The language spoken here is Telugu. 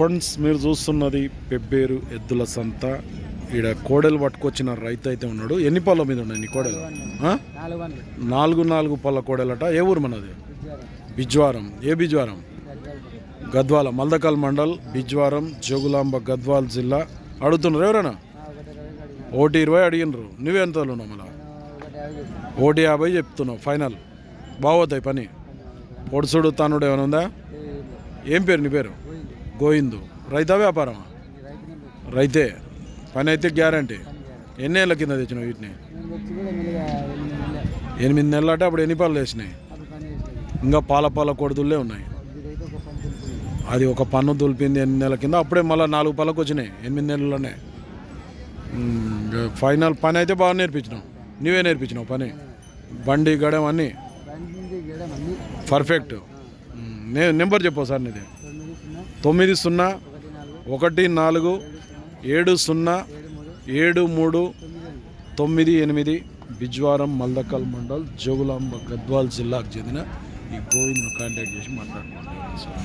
ఫ్రెండ్స్ మీరు చూస్తున్నది పెబ్బేరు ఎద్దుల సంత. ఈడ కోడలు పట్టుకొచ్చిన రైతు అయితే ఉన్నాడు. ఎన్ని పళ్ళ మీద ఉన్నాయి నీ కోడలు? నాలుగు నాలుగు పళ్ళ కోడలట. ఏ ఊరు మనది? బిజ్వారం. ఏ బిజ్వారం? గద్వాల. మల్దకల్ మండల్ బిజ్వారం జోగులాంబ గద్వాల్ జిల్లా. అడుగుతున్నారు ఎవరైనా? ఒకటి ఇరవై అడిగినరు. నువ్వెంత ఉన్నావు మళ్ళా? ఒకటి యాభై చెప్తున్నావు. ఫైనల్. బాగోతాయి పని. పొడుసుడు తనుడు ఏమైనా ఉందా? ఏం పేరు నీ పేరు? గోవిందు. రైతా వ్యాపారమా? రైతే. పని అయితే గ్యారంటీ. ఎన్ని ఏళ్ళ కింద తెచ్చినావు వీటిని? ఎనిమిది నెలలు అంటే అప్పుడు ఎన్ని పాలు వేసినాయి ఇంకా పాల పాల కొడుతుల్లే ఉన్నాయి. అది ఒక పన్ను దులిపింది ఎనిమిది నెలల కింద అప్పుడే మళ్ళీ నాలుగు పళ్ళకు వచ్చినాయి ఎనిమిది నెలల్లోనే. ఫైనల్ పని అయితే బాగా నేర్పించినావు. నువ్వే నేర్పించినావు పని. బండి గడం అన్నీ. పర్ఫెక్ట్. ఉమ్, నే నెంబర్ చెప్పు సార్ నీది. తొమ్మిది సున్నా ఒకటి నాలుగు ఏడు సున్నా ఏడు మూడు తొమ్మిది ఎనిమిది బిజ్వారం మల్దకల్ మండల్ జోగులాంబ గద్వాల్ జిల్లాకు చెందిన ఈ గోవింద్ను కాంటాక్ట్ చేసి మాట్లాడుకోండి